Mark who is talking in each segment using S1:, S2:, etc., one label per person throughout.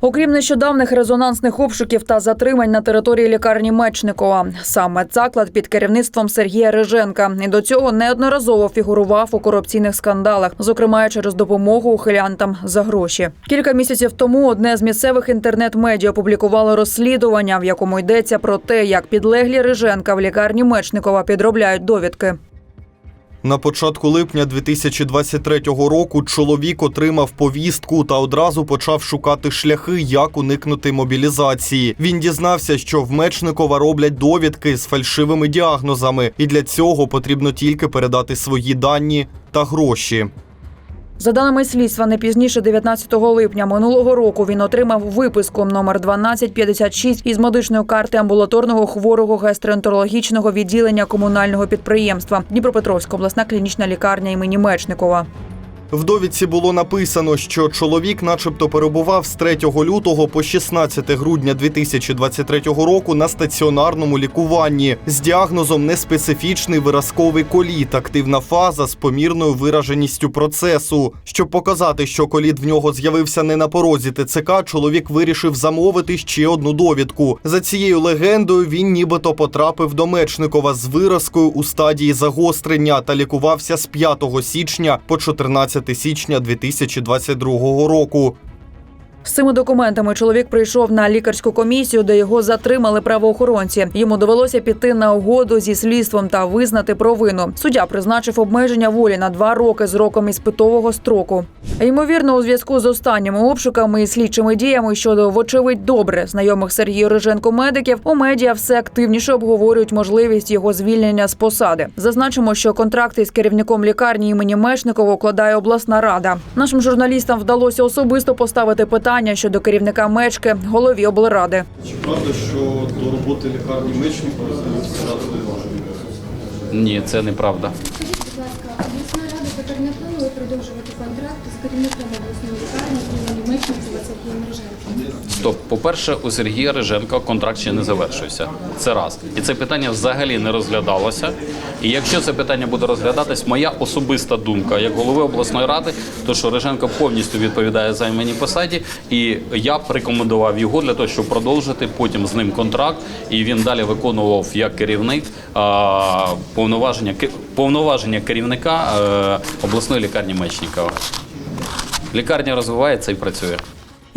S1: Окрім нещодавних резонансних обшуків та затримань на території лікарні Мечникова, сам медзаклад під керівництвом Сергія Риженка і до цього неодноразово фігурував у корупційних скандалах, зокрема через допомогу ухилянтам за гроші. Кілька місяців тому одне з місцевих інтернет-медіа опублікувало розслідування, в якому йдеться про те, як підлеглі Риженка в лікарні Мечникова підробляють довідки.
S2: На початку липня 2023 року чоловік отримав повістку та одразу почав шукати шляхи, як уникнути мобілізації. Він дізнався, що в Мечникова роблять довідки з фальшивими діагнозами, і для цього потрібно тільки передати свої дані та гроші.
S1: За даними слідства, не пізніше 19 липня минулого року він отримав виписку номер 1256 із медичної карти амбулаторного хворого гастроентерологічного відділення комунального підприємства Дніпропетровська обласна клінічна лікарня імені Мечникова.
S2: В довідці було написано, що чоловік, начебто, перебував з 3 лютого по 16 грудня 2023 року на стаціонарному лікуванні з діагнозом неспецифічний виразковий коліт, активна фаза з помірною вираженістю процесу. Щоб показати, що коліт в нього з'явився не на порозі ТЦК, чоловік вирішив замовити ще одну довідку. За цією легендою він нібито потрапив до Мечникова з виразкою у стадії загострення та лікувався з 5 січня по 14 січня 2022 року.
S1: З цими документами чоловік прийшов на лікарську комісію, де його затримали правоохоронці. Йому довелося піти на угоду зі слідством та визнати провину. Суддя призначив обмеження волі на два роки з роком іспитового строку. Ймовірно, у зв'язку з останніми обшуками і слідчими діями щодо вочевидь добре знайомих Сергію Риженко медиків у медіа все активніше обговорюють можливість його звільнення з посади. Зазначимо, що контракти з керівником лікарні імені Мечникова укладає обласна рада. Нашим журналістам вдалося особисто поставити питання щодо керівника мечки голові облради.
S2: Чи правда, що до роботи лікарні Мечникова з'явився
S3: Ні, це неправда.
S4: Не планує продовжувати контракт з керівником обласної лікарні імені Мечникова Сергієм Риженком?
S3: Стоп, по-перше, у Сергія Риженка контракт ще не завершився. Це раз. І це питання взагалі не розглядалося. І якщо це питання буде розглядатись, моя особиста думка як голови обласної ради, то що Риженко повністю відповідає займаній посаді, і я б рекомендував його для того, щоб продовжити потім з ним контракт, і він далі виконував як керівник а, повноваження повноваження керівника е, обласної лікарні Мечникова. Лікарня розвивається і працює.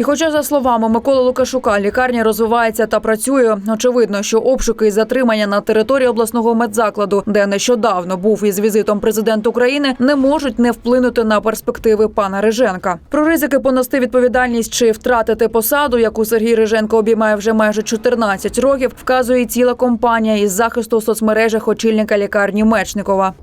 S1: І хоча, за словами Миколи Лукашука, лікарня розвивається та працює, очевидно, що обшуки і затримання на території обласного медзакладу, де нещодавно був із візитом президент України, не можуть не вплинути на перспективи пана Риженка. Про ризики понести відповідальність чи втратити посаду, яку Сергій Риженко обіймає вже майже 14 років, вказує ціла компанія із захисту соцмережах очільника лікарні Мечникова.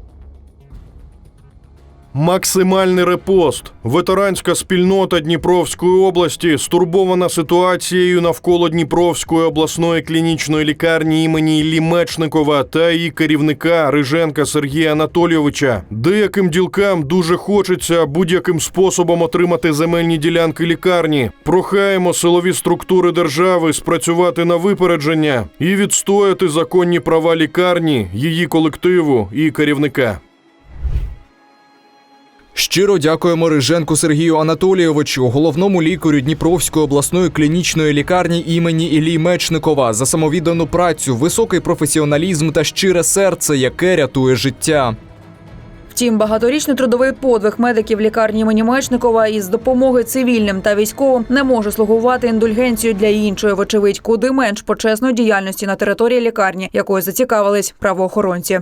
S5: Максимальний репост. Ветеранська спільнота Дніпровської області стурбована ситуацією навколо Дніпровської обласної клінічної лікарні імені Іллі Мечникова та її керівника Риженка Сергія Анатолійовича. Деяким ділкам дуже хочеться будь-яким способом отримати земельні ділянки лікарні. Прохаємо силові структури держави спрацювати на випередження і відстояти законні права лікарні, її колективу і керівника.
S6: Щиро дякуємо Риженку Сергію Анатолійовичу, головному лікарю Дніпровської обласної клінічної лікарні імені Іллі Мечникова за самовіддану працю, високий професіоналізм та щире серце, яке рятує життя.
S1: Втім, багаторічний трудовий подвиг медиків лікарні імені Мечникова із допомоги цивільним та військовим не може слугувати індульгенцією для іншої, вочевидь, куди менш почесної діяльності на території лікарні, якою зацікавились правоохоронці.